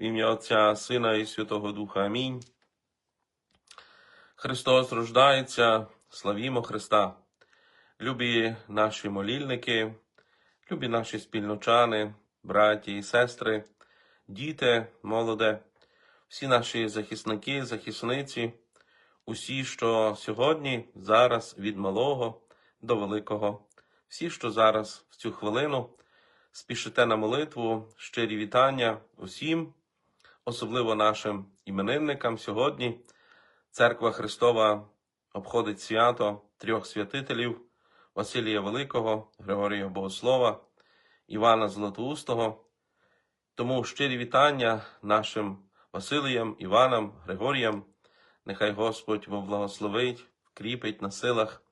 В ім'я Отця, Сина і Святого Духа. Амінь. Христос рождається, славімо Христа. Любі наші молільники, любі наші спільночани, браті і сестри, діти, молоде, всі наші захисники, захисниці, усі, що сьогодні, зараз від малого до великого, всі, що зараз в цю хвилину спішите на молитву, щирі вітання усім, особливо нашим іменинникам сьогодні. Церква Христова обходить свято трьох святителів Василія Великого, Григорія Богослова, Івана Златоустого. Тому щирі вітання нашим Василіям, Іванам, Григоріям. Нехай Господь благословить, вкріпить на силах,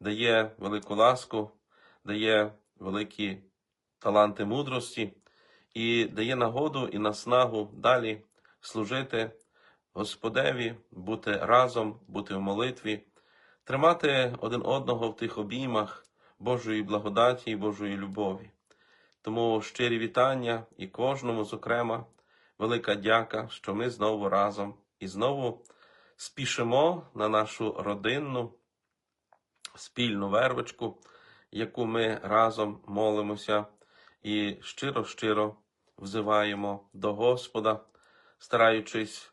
дає велику ласку, дає великі таланти мудрості і дає нагоду і наснагу далі служити Господеві, бути разом, бути в молитві, тримати один одного в тих обіймах Божої благодаті і Божої любові. Тому щирі вітання і кожному, зокрема, велика дяка, що ми знову разом і знову спішимо на нашу родинну спільну вервочку, яку ми разом молимося і щиро-щиро взиваємо до Господа, стараючись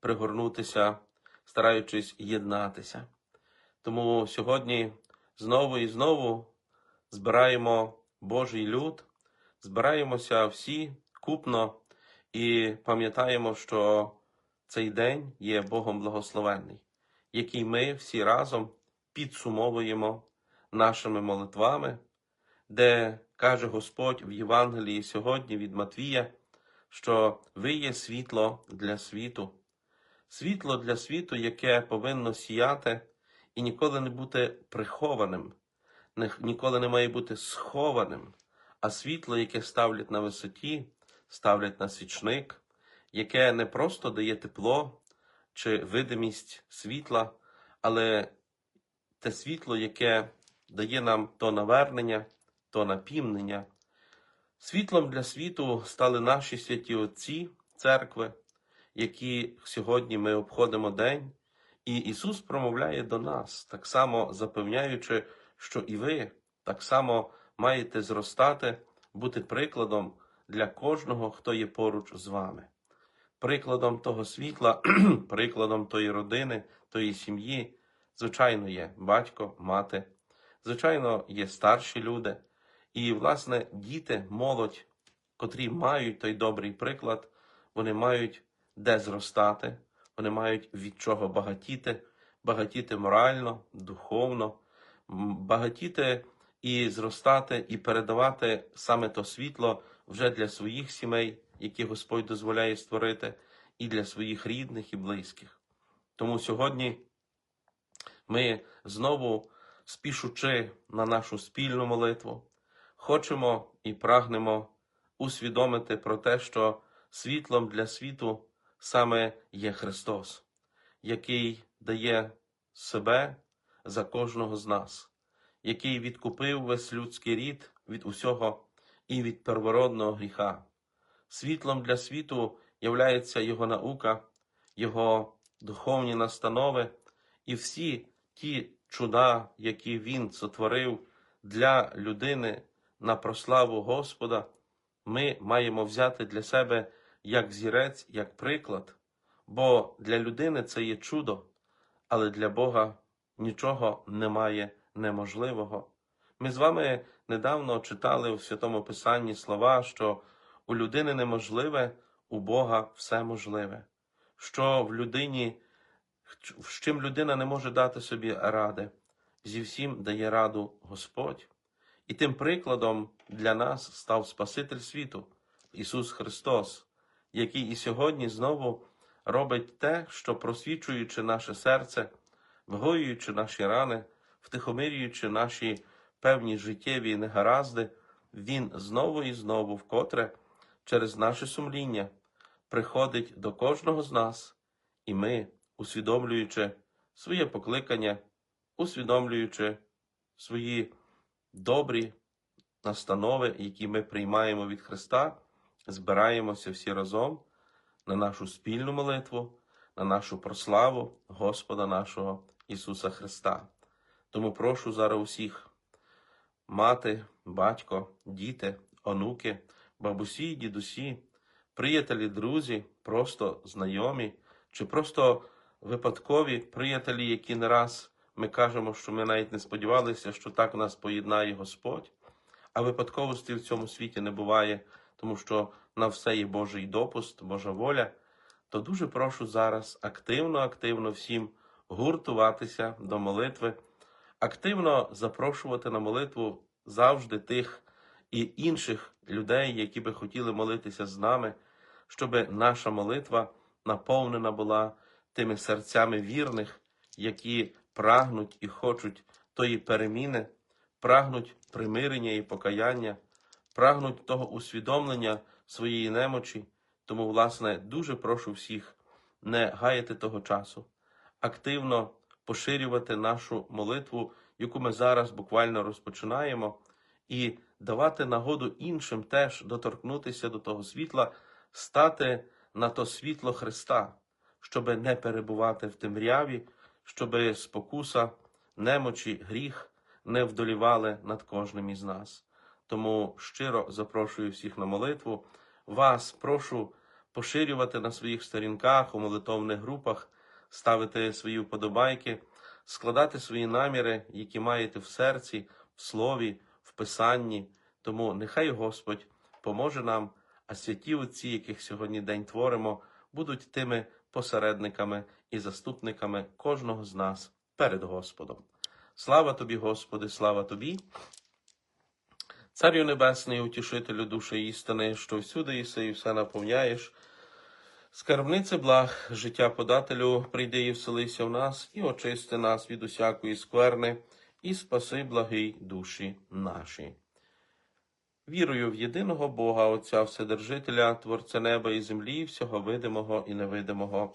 пригорнутися, стараючись єднатися. Тому сьогодні знову і знову збираємо Божий люд, збираємося всі купно і пам'ятаємо, що цей день є Богом благословенний, який ми всі разом підсумовуємо нашими молитвами, де каже Господь в Євангелії сьогодні від Матвія, що ви є світло для світу, світло для світу, яке повинно сіяти і ніколи не бути прихованим, ніколи не має бути схованим, а світло, яке ставлять на висоті, ставлять на свічник, яке не просто дає тепло чи видимість світла, але те світло, яке дає нам то навернення, то напівнення. Світлом для світу стали наші святі отці церкви, які сьогодні ми обходимо день, і Ісус промовляє до нас, так само запевняючи, що і ви так само маєте зростати, бути прикладом для кожного, хто є поруч з вами. Прикладом того світла, прикладом тої родини, тої сім'ї, звичайно, є батько, мати, звичайно, є старші люди. І, власне, діти, молодь, котрі мають той добрий приклад, вони мають де зростати, вони мають від чого багатіти, багатіти морально, духовно, багатіти і зростати, і передавати саме то світло вже для своїх сімей, які Господь дозволяє створити, і для своїх рідних і близьких. Тому сьогодні ми знову, спішучи на нашу спільну молитву, хочемо і прагнемо усвідомити про те, що світлом для світу саме є Христос, який дає себе за кожного з нас, який відкупив весь людський рід від усього і від первородного гріха. Світлом для світу являється Його наука, Його духовні настанови і всі ті чуда, які Він сотворив для людини на прославу Господа, ми маємо взяти для себе як зірець, як приклад, бо для людини це є чудо, але для Бога нічого немає неможливого. Ми з вами недавно читали у Святому Писанні слова, що у людини неможливе, у Бога все можливе, що в людині, з чим людина не може дати собі ради, зі всім дає раду Господь. І тим прикладом для нас став Спаситель світу, Ісус Христос, який і сьогодні знову робить те, що просвічуючи наше серце, вгоюючи наші рани, втихомирюючи наші певні життєві негаразди, Він знову і знову вкотре через наше сумління приходить до кожного з нас, і ми, усвідомлюючи своє покликання, усвідомлюючи свої добрі настанови, які ми приймаємо від Христа, збираємося всі разом на нашу спільну молитву, на нашу прославу Господа нашого Ісуса Христа. Тому прошу зараз усіх мати, батько, діти, онуки, бабусі, дідусі, приятелі, друзі, просто знайомі, чи просто випадкові приятелі, які не раз ми кажемо, що ми навіть не сподівалися, що так нас поєднає Господь. А випадковості в цьому світі не буває, тому що на все є Божий допуст, Божа воля. То дуже прошу зараз активно, активно всім гуртуватися до молитви, активно запрошувати на молитву завжди тих і інших людей, які би хотіли молитися з нами, щоб наша молитва наповнена була тими серцями вірних, які прагнуть і хочуть тої переміни, прагнуть примирення і покаяння, прагнуть того усвідомлення своєї немочі. Тому, власне, дуже прошу всіх не гаяти того часу, активно поширювати нашу молитву, яку ми зараз буквально розпочинаємо, і давати нагоду іншим теж доторкнутися до того світла, стати на то світло Христа, щоби не перебувати в темряві, щоби спокуса, немочі, гріх не вдолівали над кожним із нас. Тому щиро запрошую всіх на молитву. Вас прошу поширювати на своїх сторінках, у молитовних групах, ставити свої вподобайки, складати свої наміри, які маєте в серці, в слові, в писанні. Тому нехай Господь поможе нам, а святі отці, яких сьогодні день творимо, будуть тими посередниками і заступниками кожного з нас перед Господом. Слава тобі, Господи, слава тобі. Царю Небесний, утішителю душі істини, що всюди єси і все наповняєш. Скарбнице благ, життя подателю, прийди і вселися в нас, і очисти нас від усякої скверни, і спаси благий душі наші. Вірую в єдиного Бога, Отця Вседержителя, Творця неба і землі, всього видимого і невидимого,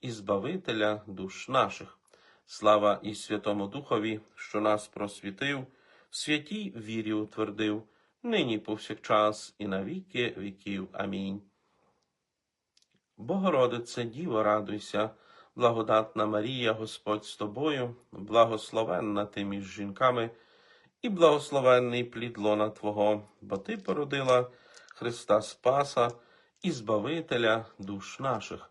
і Збавителя душ наших. Слава і Святому Духові, що нас просвітив, в святій вірі утвердив, нині повсякчас і на віки віків. Амінь. Богородице, Діво, радуйся, благодатна Марія, Господь з тобою, благословенна ти між жінками, і благословенний плід лона Твого, бо Ти породила Христа Спаса і Збавителя душ наших.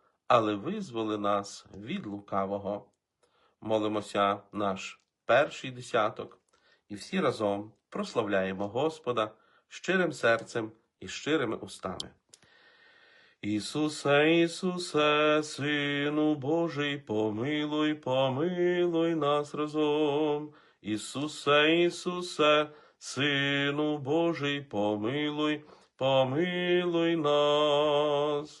але визволи нас від лукавого. Молимося наш перший десяток, і всі разом прославляємо Господа щирим серцем і щирими устами. Ісусе, Ісусе, Сину Божий, помилуй, помилуй нас разом. Ісусе, Ісусе, Сину Божий, помилуй, помилуй нас.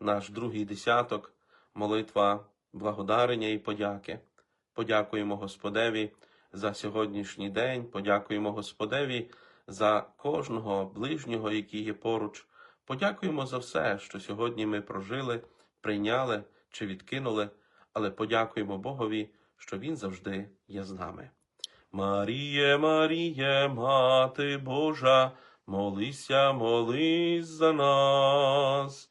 наш другий десяток, молитва благодарення і подяки. Подякуємо Господеві за сьогоднішній день, подякуємо Господеві за кожного ближнього, який є поруч. Подякуємо за все, що сьогодні ми прожили, прийняли чи відкинули, але подякуємо Богові, що Він завжди є з нами. Маріє, Маріє, Мати Божа, молися, молись за нас.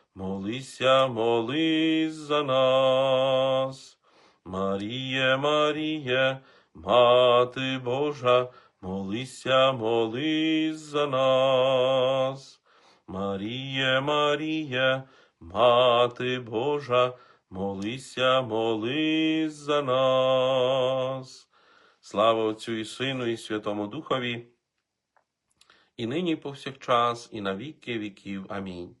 молися, молись за нас. Маріє, Маріє, Мати Божа, молися, молись за нас. Маріє, Маріє, Мати Божа, молися, молись за нас. Слава Отцю і Сину, і Святому Духові, і нині повсякчас, і на віки віків. Амінь.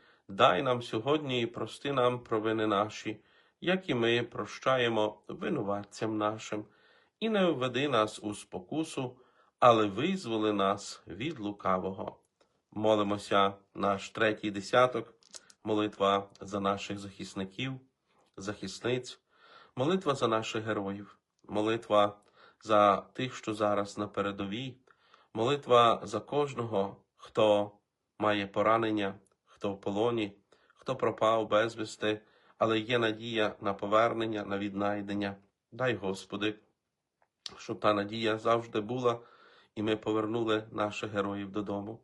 дай нам сьогодні і прости нам провини наші, як і ми прощаємо винуватцям нашим, і не введи нас у спокусу, але визволи нас від лукавого. Молимося наш третій десяток, молитва за наших захисників, захисниць, молитва за наших героїв, молитва за тих, що зараз на передовій, молитва за кожного, хто має поранення, хто в полоні, хто пропав безвісти, але є надія на повернення, на віднайдення. Дай, Господи, щоб та надія завжди була, і ми повернули наших героїв додому.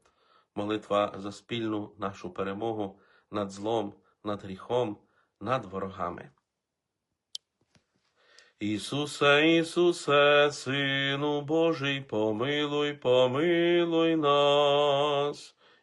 Молитва за спільну нашу перемогу над злом, над гріхом, над ворогами. Ісусе, Ісусе, Сину Божий, помилуй, помилуй нас.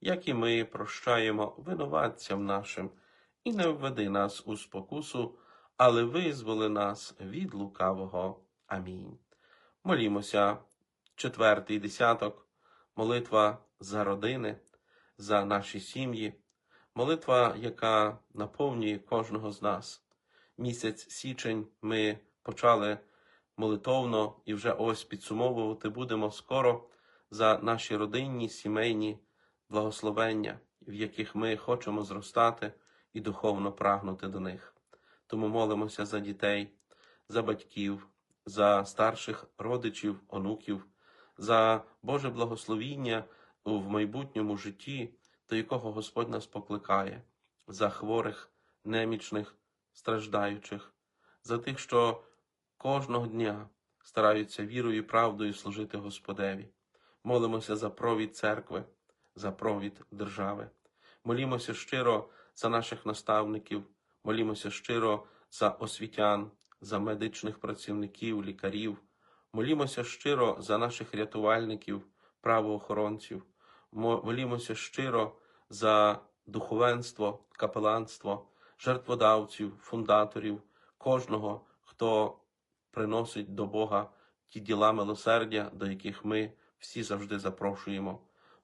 як і ми прощаємо винуватцям нашим, і не введи нас у спокусу, але визволи нас від лукавого. Амінь. Молімося, четвертий десяток, молитва за родини, за наші сім'ї, молитва, яка наповнює кожного з нас. Місяць січень ми почали молитовно і вже ось підсумовувати будемо скоро за наші родинні, сімейні благословення, в яких ми хочемо зростати і духовно прагнути до них. Тому молимося за дітей, за батьків, за старших родичів, онуків, за Боже благословіння в майбутньому житті, до якого Господь нас покликає, за хворих, немічних, страждаючих, за тих, що кожного дня стараються вірою і правдою служити Господеві. Молимося за провід церкви, за провід держави. Молімося щиро за наших наставників, молімося щиро за освітян, за медичних працівників, лікарів. Молімося щиро за наших рятувальників, правоохоронців. Молімося щиро за духовенство, капеланство, жертводавців, фундаторів, кожного, хто приносить до Бога ті діла милосердя, до яких ми всі завжди запрошуємо.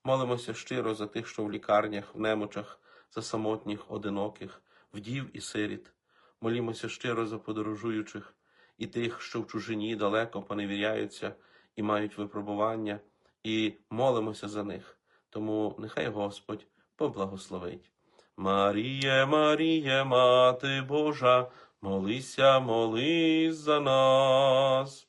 Молимося щиро за тих, що в лікарнях, в немочах, за самотніх, одиноких, вдів і сиріт. Молімося щиро за подорожуючих і тих, що в чужині далеко поневіряються і мають випробування, і молимося за них. Тому нехай Господь поблагословить. Маріє, Маріє, Мати Божа, молися, молись за нас.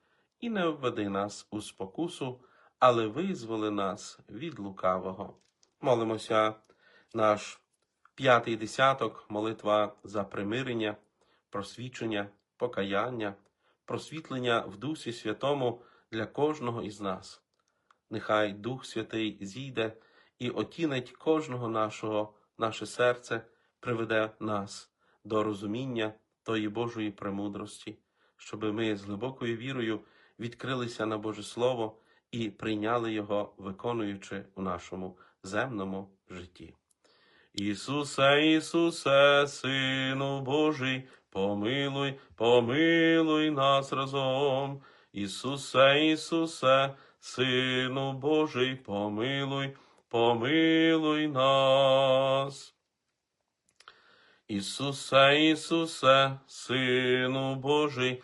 і не введи нас у спокусу, але визволи нас від лукавого. Молимося наш п'ятий десяток, молитва за примирення, просвічення, покаяння, просвітлення в Дусі Святому для кожного із нас. Нехай Дух Святий зійде і отінить кожного нашого, наше серце, приведе нас до розуміння тої Божої премудрості, щоби ми з глибокою вірою відкрилися на Боже Слово і прийняли його, виконуючи у нашому земному житті. Ісусе, Ісусе, Сину Божий, помилуй, помилуй нас разом. Ісусе, Ісусе, Сину Божий, помилуй, помилуй нас. Ісусе, Ісусе, Сину Божий,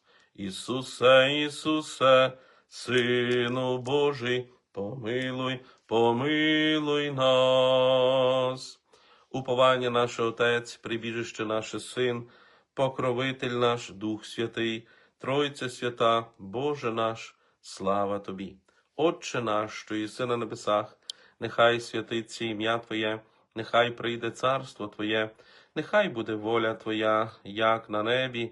Ісусе, Ісусе, Сину Божий, помилуй, помилуй нас. Уповання наше Отець, прибіжище наше Син, покровитель наш, Дух Святий, Тройця свята, Боже наш, слава Тобі. Отче наш, що єси на небесах, нехай святиться ім'я Твоє, нехай прийде царство Твоє, нехай буде воля Твоя, як на небі,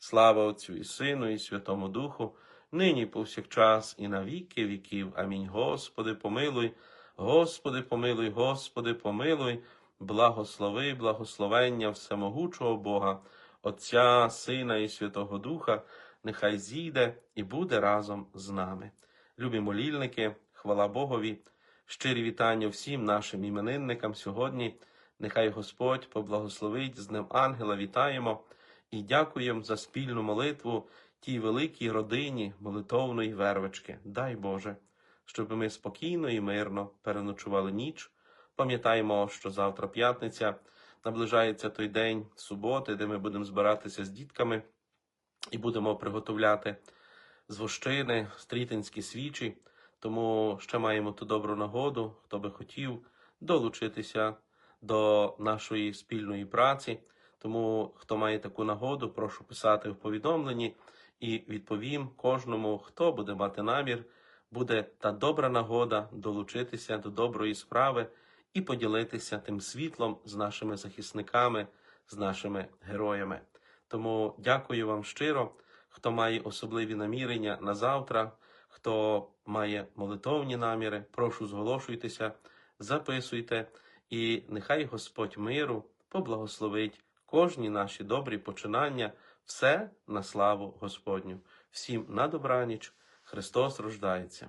Слава Отцю і Сину, і Святому Духу, нині повсякчас, і на віки віків. Амінь. Господи, помилуй, Господи, помилуй, Господи, помилуй, благослови, благословення всемогучого Бога, Отця, Сина і Святого Духа, нехай зійде і буде разом з нами. Любі молільники, хвала Богові, щирі вітання всім нашим іменинникам сьогодні. Нехай Господь поблагословить з Днем Ангела, вітаємо і дякуємо за спільну молитву тій великій родині молитовної вервички. Дай Боже, щоб ми спокійно і мирно переночували ніч. Пам'ятаємо, що завтра п'ятниця наближається той день суботи, де ми будемо збиратися з дітками і будемо приготовляти з вощини, стрітинські свічі. Тому ще маємо ту добру нагоду, хто би хотів долучитися до нашої спільної праці. Тому, хто має таку нагоду, прошу писати в повідомленні і відповім кожному, хто буде мати намір, буде та добра нагода долучитися до доброї справи і поділитися тим світлом з нашими захисниками, з нашими героями. Тому дякую вам щиро, хто має особливі намірення на завтра, хто має молитовні наміри, прошу зголошуйтеся, записуйте, і нехай Господь миру поблагословить кожні наші добрі починання, все на славу Господню. Всім на добраніч, Христос рождається.